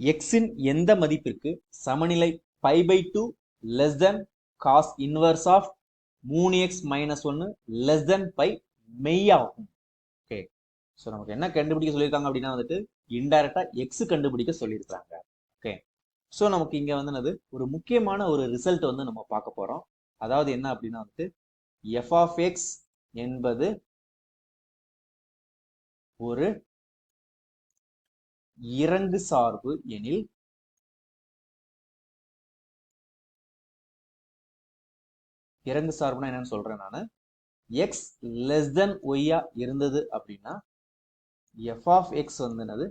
எக்ஸின் எந்த மதிப்பிற்கு சமநிலை pi by two less than cos inverse of மூணு எக்ஸ் மைனஸ் ஒன்று லெஸ் தென் பை மெய்யாகும் ஓகே ஸோ நமக்கு என்ன கண்டுபிடிக்க சொல்லியிருக்காங்க அப்படின்னா வந்துட்டு இன்டைரக்டா எக்ஸ் கண்டுபிடிக்க சொல்லியிருக்காங்க ஓகே ஸோ நமக்கு இங்கே வந்து என்னது? ஒரு முக்கியமான ஒரு ரிசல்ட் வந்து நம்ம பார்க்க போகிறோம் அதாவது என்ன அப்படின்னா வந்துட்டு எஃப் ஆஃப் எக்ஸ் என்பது ஒரு இறங்கு சார்பு எனில் இறங்கு சார்புனா என்னன்னு சொல்றேன் நான். எக்ஸ் லெஸ் தென் ஒய்யா இருந்தது அப்படின்னா எஃப் ஆஃப் எக்ஸ் வந்து என்னது?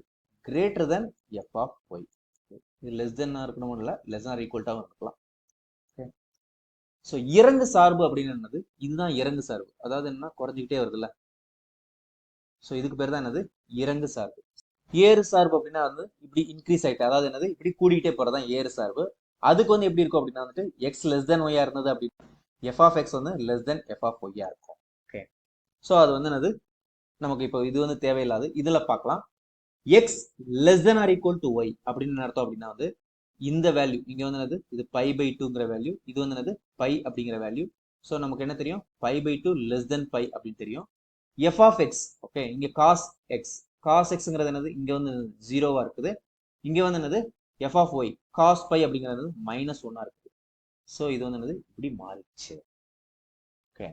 Greater than f of y இது லெஸ் தென் இருக்கணும் இல்லை லெஸ் ஆர் ஈக்குவல்ட்டாகவும் இருக்கலாம். ஓகே ஸோ இறங்கு சார்பு அப்படின்னு என்னது? இதுதான் இறங்கு சார்பு. அதாவது என்ன குறைஞ்சிக்கிட்டே வருதுல்ல. ஸோ இதுக்கு பேர் தான் என்னது? இறங்கு சார்பு. ஏறு சார்பு அப்படின்னா வந்து இப்படி இன்க்ரீஸ் ஆகிட்டு அதாவது என்னது? இப்படி கூடிக்கிட்டே போறதான் ஏறு சார்பு. அதுக்கு வந்து எப்படி இருக்கும் அப்படின்னா வந்துட்டு எக்ஸ் லெஸ் தென் ஒய்யா இருந்தது அப்படின்னா எஃப் ஆஃப் எக்ஸ் வந்து லெஸ் தென் எஃப் ஆஃப் ஒய்யா இருக்கும். ஓகே ஸோ அது வந்து என்னது? நமக்கு இப்போ இது வந்து தேவையில்லாது. இதுல பார்க்கலாம். X less than or equal to y அப்படின்னு அர்த்தம் அப்படின்னா வந்து இந்த வேல்யூ இங்க வந்து என்னது? இது பை பை டூங்கிற வேல்யூ இது வந்து என்னது? பை அப்படிங்கிற வேல்யூ ஸோ நமக்கு என்ன தெரியும்? Pi by two less than pi அப்படின்னு தெரியும். எஃப் ஆஃப் எக்ஸ் ஓகே இங்க காஸ் எக்ஸ் காஸ் எக்ஸ்ங்கிறது என்னது? இங்கே வந்து ஜீரோவா இருக்குது. இங்கே வந்து என்னது? F of y cos pi அப்படிங்கிறது மைனஸ் ஒன்னாக இருக்குது. ஸோ இது வந்து என்னது? இப்படி மாறிடுச்சு. ஓகே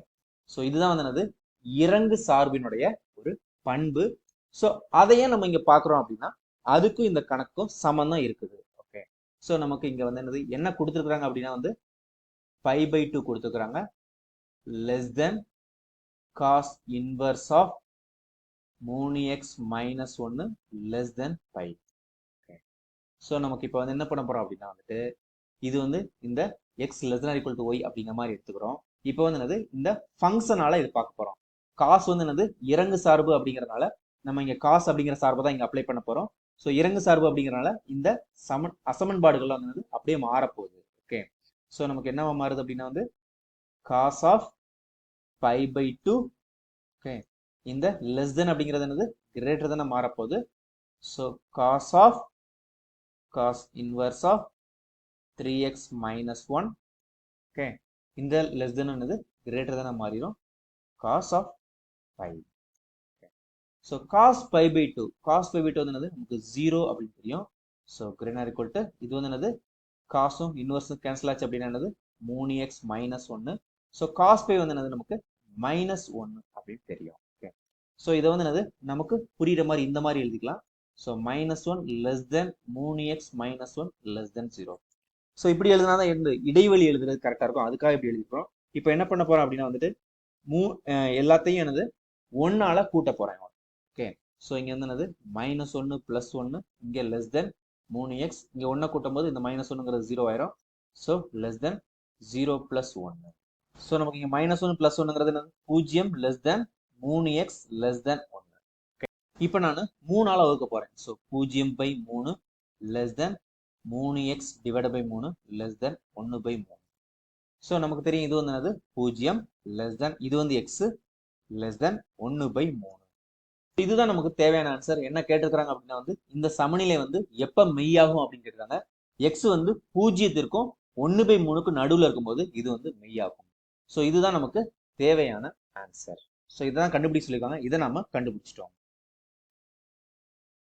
ஸோ இதுதான் வந்து என்னது? இறங்கு சார்பினுடைய ஒரு பண்பு. ஸோ அதையே நம்ம இங்க பாக்குறோம் அப்படின்னா அதுக்கும் இந்த கணக்கும் சமம் இருக்குது. ஓகே ஸோ நமக்கு இங்கே வந்து என்னது? என்ன கொடுத்துருக்குறாங்க அப்படின்னா வந்து பை பை டூ கொடுத்துருக்குறாங்க. Less than cos inverse of மூணு எக்ஸ் மைனஸ் ஒன்று லெஸ் தென் பை ஸோ நமக்கு இப்போ வந்து என்ன பண்ண போகிறோம் அப்படின்னா வந்துட்டு இது வந்து இந்த x less than equal to y அப்படிங்கிற மாதிரி எடுத்துக்கிறோம். இப்போ வந்து என்னது? இந்த ஃபங்க்ஷனால இது பார்க்க போகிறோம் காஸ் வந்து என்னது? இறங்கு சார்பு அப்படிங்கிறனால நம்ம இங்கே காஸ் அப்படிங்கிற சார்பை தான் இங்கே அப்ளை பண்ண போகிறோம் ஸோ இறங்கு சார்பு அப்படிங்கிறனால இந்த சமன் அசமன்பாடுகள் வந்து அப்படியே மாறப்போகுது. ஓகே ஸோ நமக்கு என்னவா மாறுது அப்படின்னா வந்து cos of pi by two okay இந்த லெஸ் தென் அப்படிங்கிறது என்னது? கிரேட்டர் தானே மாறப்போகுது. So cos of cos inverse of three x minus one okay இந்த லெஸ் தென் என்னது? கிரேட்டர் தானே மாறிடும் cos of pi so cos pi by two cos pi by two வந்து என்னது? நமக்கு ஜீரோ அப்படின்னு தெரியும். ஸோ கிரேனர் ஈக்குவல் டு இது வந்து என்னது? காசும் இன்வர்ஸும் கேன்சல் ஆச்சு அப்படின்னா என்னது? மூணு எக்ஸ் மைனஸ் ஒன்று ஸோ காஸ் பை வந்து என்னது? நமக்கு மைனஸ் ஒன்று அப்படின்னு தெரியும். ஸோ இதை வந்து என்னது? நமக்கு புரியுற மாதிரி இந்த மாதிரி எழுதிக்கலாம். So minus one less than மூணு x minus one less than zero so இப்படி எழுதினா தான் எந்த இடைவெளி எழுதுறது கரெக்டாக இருக்கும். அதுக்காக இப்படி எழுதிப்போம் இப்போ என்ன பண்ண போகிறோம் அப்படின்னா வந்துட்டு மூ எல்லாத்தையும் என்னது? ஒன்னால் கூட்ட போறேன் ஓகே ஸோ இங்கே வந்து என்னது? மைனஸ் ஒன்று ப்ளஸ் ஒன்று இங்கே லெஸ் தென் மூணு எக்ஸ் இங்கே ஒன்றை கூட்டும் போது இந்த மைனஸ் ஒன்றுங்கிறது ஜீரோ ஆயிரும். So less than zero plus ஒன்று ஸோ நமக்கு இங்கே மைனஸ் ஒன்று ப்ளஸ் ஒன்றுங்கிறது என்னது? பூஜ்ஜியம் லெஸ் தென் மூணு எக்ஸ் லெஸ் தென் ஒன்று இப்போ நான் மூணால் வகுக்க போகிறேன் ஸோ பூஜ்ஜியம் பை மூணு லெஸ் தென் மூணு எக்ஸ் டிவைட் பை மூணு லெஸ் தென் ஒன்று பை மூணு. ஸோ நமக்கு தெரியும் இது வந்து என்னது? பூஜ்ஜியம் லெஸ் தென் இது வந்து எக்ஸு லெஸ் தென் ஒன்று பை மூணு. இதுதான் நமக்கு தேவையான ஆன்சர் என்ன கேட்டிருக்கிறாங்க அப்படின்னா வந்து இந்த சமநிலை வந்து எப்போ மெய்யாகும் அப்படின்னு கேட்டிருக்காங்க. எக்ஸ் வந்து பூஜ்ஜியத்திற்கும் ஒன்று பை மூணுக்கும் நடுவில் இருக்கும்போது இது வந்து மெய்யாகும். ஸோ இதுதான் நமக்கு தேவையான ஆன்சர் ஸோ இதை தான் கண்டுபிடிச்சிருக்காங்க இதை நாம கண்டுபிடிச்சிட்டோம்.